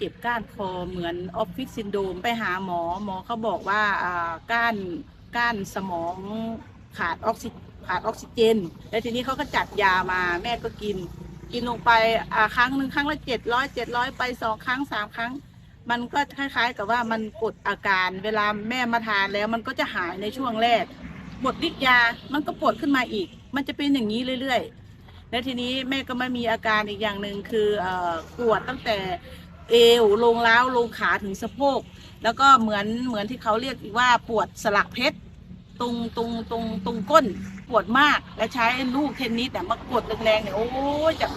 เจ็บก้านคอเหมือนออฟฟิศซินโดมไปหาหมอหมอเขาบอกว่าก้านก้านสมองขาดออกซิขาดออกซิเจน แล้วทีนี้เขาก็จัดยามาแม่ก็กิน กินลงไปครั้งหนึ่งครั้งละเจ็ดร้อยเจ็ดร้อยไปสองครั้งสามครั้ง มันก็คล้ายๆ กับว่ามันกดอาการเวลาแม่มาทานแล้วมันก็จะหายในช่วงแรกหมดฤทธิ์ยามันก็ปวดขึ้นมาอีก มันจะเป็นอย่างนี้เรื่อยๆ แล้วทีนี้แม่ก็ไม่มีอาการอีกอย่างหนึ่งคืออปวดตั้งแต่ เอวลงล้าวลงขาถึงสะโพก แล้วก็เหมือนเหมือนที่เขาเรียกว่าปวดสลักเพชรตรงตรงตรงตรงก้นปวดมากและใช้ลูกเทนนิสแต่มากดแรงๆเนี่ยโอ้ยจะ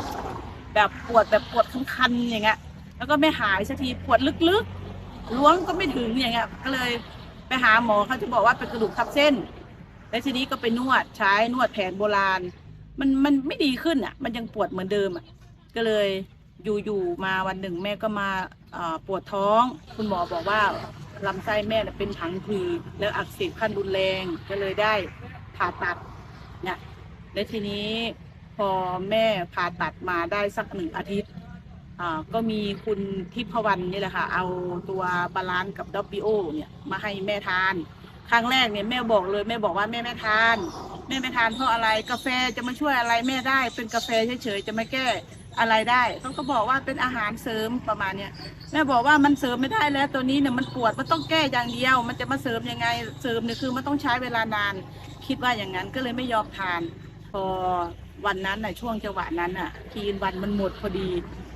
แบบปวดแบบปวดคันๆอย่างเงี้ยแล้วก็ไม่หายสักทีปวดลึกๆล้วงก็ไม่ถึงอย่างเงี้ยก็เลยไปหาหมอเขาจะบอกว่าเป็นกระดูกทับเส้น แล้วทีนี้ก็ไปนวดใช้นวดแผนโบราณ มันมันไม่ดีขึ้นอะ มันยังปวดเหมือนเดิมอะก็เลย อยู่ๆมาวันหนึ่งแม่ก็มาปวดท้อง คุณหมอบอกว่าลำไส้แม่เป็นผังผืดแล้วอักเสบขั้นรุนแรงก็เลยได้ผ่าตัดเนี่ยและทีนี้พอแม่ผ่าตัดมาได้สักหนึ่งอาทิตย์ก็มีคุณทิพวรรณนี่แหละค่ะ เอาตัวบาลานซ์กับดอปปิโอเนี่ยมาให้แม่ทาน ครั้งแรกเนี่ยแม่บอกเลยแม่บอกว่าแม่ไม่ทาน แม่ไม่ทานเพราะอะไรกาแฟจะมาช่วยอะไรแม่ได้เป็นกาแฟเฉยๆจะไม่แก้ อะไรได้เขาก็บอกว่าเป็นอาหารเสริมประมาณเนี้ยแม่บอกว่ามันเสริมไม่ได้แล้วตัวนี้เนี่ยมันปวดมันต้องแก้อย่างเดียว มันจะมาเสริมยังไงเสริมเนี่ยคือมันต้องใช้เวลานาน คิดว่าอย่างนั้นก็เลยไม่ยอมทาน พอวันนั้นน่ะช่วงจังหวะนั้นน่ะทีนวันมันหมดพอดี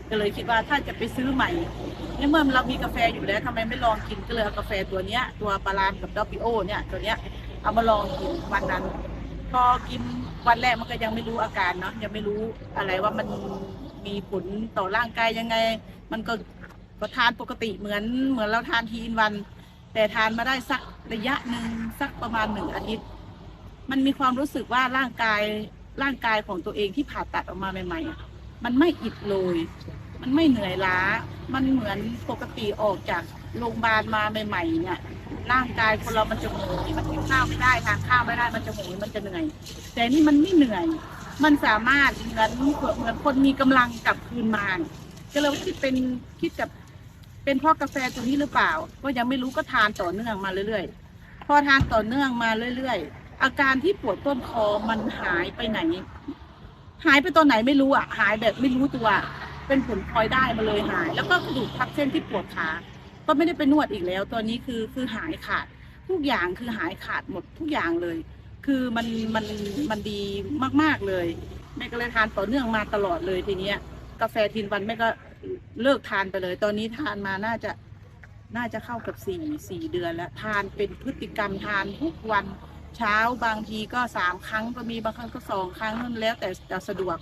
ก็เลยคิดว่าถ้าจะไปซื้อใหม่ในเมื่อเรามีกาแฟอยู่แล้วทำไมไม่ลองกินก็เลยเอากาแฟตัวเนี้ย ตัวปาลานกับดอปิโอเนี่ยตัวเนี้ยเอามาลองกินวันนั้นพอกินวันแรกมันก็ยังไม่รู้อาการเนาะยังไม่รู้อะไรว่ามัน มีผลต่อร่างกายยังไง มันก็ก็ทานปกติเหมือนเหมือนเราทานทีนวัน แต่ทานมาได้สักระยะหนึ่งสักประมาณหนึ่งอาทิตย์ มันมีความรู้สึกว่าร่างกายร่างกายของตัวเองที่ผ่าตัดออกมาใหม่ๆ มันไม่อิดโรยมันไม่เหนื่อยล้า มันเหมือนปกติออกจากโรงพยาบาลมาใหม่ๆเนี่ยร่างกายคนเรามันจะโหยมันกินข้าวไม่ได้ทานข้าวไม่ได้มันจะโหยมันจะเหนื่อย แต่นี่มันไม่เหนื่อย มันสามารถเหมือนเหมือนคนมีกำลังกลับคืนมาก็เลยว่าคิดเป็นคิดกับเป็นพราะกาแฟตัวนี้หรือเปล่า ก็ยังไม่รู้ก็ทานต่อเนื่องมาเรื่อยๆ พอทานต่อเนื่องมาเรื่อยๆ อาการที่ปวดต้นคอมันหายไปไหน หายไปตอนไหนไม่รู้อะ หายแบบไม่รู้ตัว เป็นผลพลอยได้มาเลยหาย แล้วก็กระดูกทับเส้นที่ปวดขาก็ไม่ได้ไปนวดอีกแล้ว ตอนนี้คือคือหายขาด ทุกอย่างคือหายขาดหมดทุกอย่างเลย คือมันมันมันดีมากๆเลย แม่ก็เลยทานต่อเนื่องมาตลอดเลยทีเนี้ย กาแฟทินวันแม่ก็เลิกทานไปเลย ตอนนี้ทานมาน่าจะน่าจะเข้ากับสี่สี่เดือนแล้วทานเป็นพฤติกรรมทานทุกวันเช้าบางทีก็สามครั้งก็มีบางครั้งก็สองครั้งนั่นแล้วแต่จะสะดวก